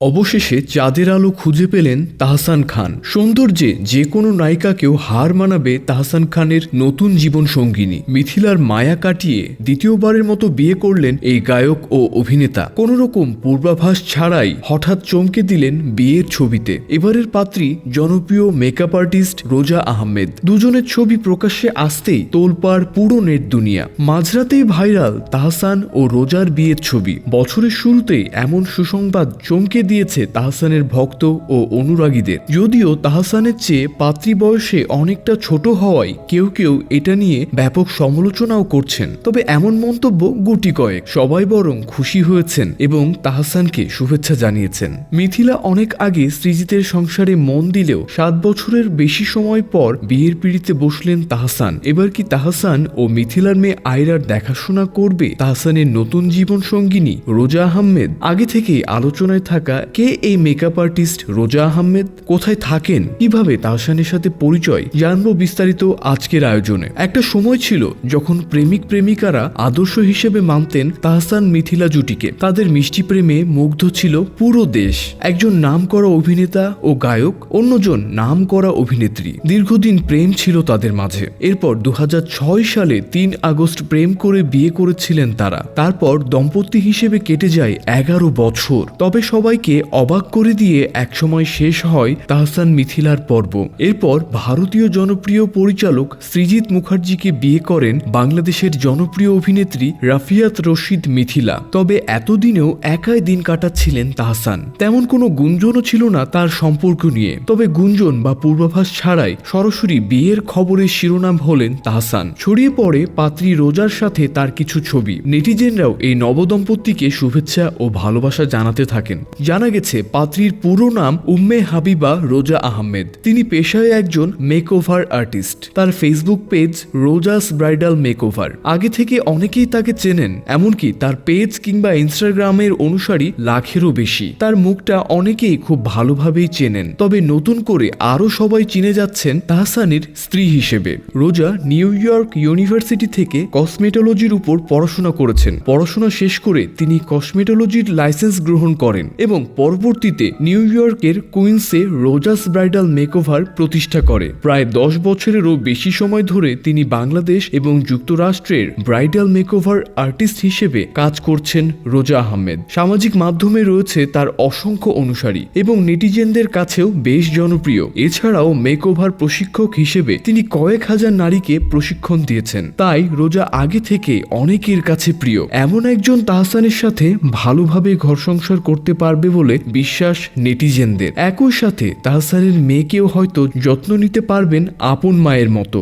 অবশেষে চাঁদের আলো খুঁজে পেলেন তাহসান খান। সৌন্দর্যে যে কোনো নায়িকাকেও হার মানাবে তাহসান খানের নতুন জীবন সঙ্গিনী। মিথিলার মায়া কাটিয়ে দ্বিতীয়বারের মতো বিয়ে করলেন এই গায়ক ও অভিনেতা। কোন রকম পূর্বাভাস ছাড়াই হঠাৎ চমকে দিলেন বিয়ের ছবিতে। এবারের পাত্রী জনপ্রিয় মেকআপ আর্টিস্ট রোজা আহমেদ। দুজনের ছবি প্রকাশ্যে আসতেই তোলপাড় পুরো নেট দুনিয়া। মাঝরাতেই ভাইরাল তাহসান ও রোজার বিয়ের ছবি। বছরের শুরুতেই এমন সুসংবাদ চমকে দিয়েছে তাহসানের ভক্ত ও অনুরাগীদের। যদিও তাহসানের চেয়ে পাত্রী বয়সে অনেকটা ছোট হওয়ায় কেউ কেউ এটা নিয়ে ব্যাপক সমালোচনাও করছেন। তবে এমন মন্তব্য গুটি কয়েক। সবাই বরং খুশি হয়েছেন এবং তাহসানকে শুভেচ্ছা জানিয়েছেন। মিথিলা অনেক আগে সৃজিতের সংসারে মন দিলেও সাত বছরের বেশি সময় পর বিয়ের পিড়িতে বসলেন তাহসান। এবার কি তাহসান ও মিথিলার মেয়ে আয়রার দেখাশোনা করবে তাহসানের নতুন জীবন সঙ্গিনী রোজা আহমেদ? আগে থেকেই আলোচনায় থাকা কে এই মেকআপ আর্টিস্ট রোজা আহমেদ? কোথায় থাকেন? কীভাবে তাহসানের সাথে পরিচয়? জানব বিস্তারিত আজকের আয়োজনে। একটা সময় ছিল যখন প্রেমিক প্রেমিকারা আদর্শ হিসেবে মানতেন তাহসান মিথিলা জুটিকে। তাদের মিষ্টি প্রেমে মুগ্ধ ছিল পুরো দেশ। একজন নাম করা অভিনেতা ও গায়ক, অন্যজন নাম করা অভিনেত্রী। দীর্ঘদিন প্রেম ছিল তাদের মাঝে। এরপর দু হাজার ছয় সালে তিন আগস্ট প্রেম করে বিয়ে করেছিলেন তারা। তারপর দম্পতি হিসেবে কেটে যায় এগারো বছর। তবে সবাইকে অবাক করে দিয়ে একসময় শেষ হয় তাহসান মিথিলার পর্ব। এরপর ভারতীয় জনপ্রিয় পরিচালক সৃজিত মুখার্জিকে বিয়ে করেন বাংলাদেশের জনপ্রিয় অভিনেত্রী রাফিয়াত রশিদ মিথিলা। তবে এতদিনেও একাই দিন কাটাচ্ছিলেন তাহসান। তেমন কোনো গুঞ্জনও ছিল না তার সম্পর্ক নিয়ে। তবে গুঞ্জন বা পূর্বাভাস ছাড়াই সরাসরি বিয়ের খবরের শিরোনাম হলেন তাহসান। ছড়িয়ে পড়ে পাত্রী রোজার সাথে তার কিছু ছবি। নেটিজেনরাও এই নবদম্পতিকে শুভেচ্ছা ও ভালোবাসা জানাতে থাকেন। জানা গেছে, পাত্রীর পুরো নাম উম্মে হাবিবা রোজা আহমেদ। তিনি পেশায় একজন মেকওভার আর্টিস্ট তার Facebook page Rozas bridal makeover আগে থেকে অনেকেই তাকে চেনেন, এমনকি তার পেজ কিংবা ইনস্টাগ্রামের অনুসারী লাখেরও বেশি। তার মুখটা অনেকেই খুব ভালোভাবেই চেনেন। তবে নতুন করে আরও সবাই চিনে যাচ্ছেন তাহসানের স্ত্রী হিসেবে। রোজা নিউ ইয়র্ক ইউনিভার্সিটি থেকে কসমেটোলজির উপর পড়াশোনা করেছেন। পড়াশোনা শেষ করে তিনি কসমেটোলজির লাইসেন্স গ্রহণ করেন এবং পরবর্তীতে নিউ ইয়র্কের কুইন্সে রোজাস ব্রাইডাল মেকওভার প্রতিষ্ঠা করে। প্রায় দশ বছরেরও বেশি সময় ধরে তিনি বাংলাদেশ এবং যুক্তরাষ্ট্রের ব্রাইডাল মেকওভার আর্টিস্ট হিসেবে কাজ করছেন রোজা আহমেদ। সামাজিক মাধ্যমে রয়েছে তার অসংখ্য অনুসারী এবং নেটিজেনদের কাছেও বেশ জনপ্রিয়। এছাড়াও মেকওভার প্রশিক্ষক হিসেবে তিনি কয়েক হাজার নারীকে প্রশিক্ষণ দিয়েছেন। তাই রোজা আগে থেকে অনেকের কাছে প্রিয়। এমন একজন তাহসানের সাথে ভালোভাবে ঘর সংসার করতে পারবে বলে বিশ্বাস নেটিজেনদের। একই সাথে তাহসানের মেয়েকেও হয়তো যত্ন নিতে পারবেন আপন মায়ের মতো।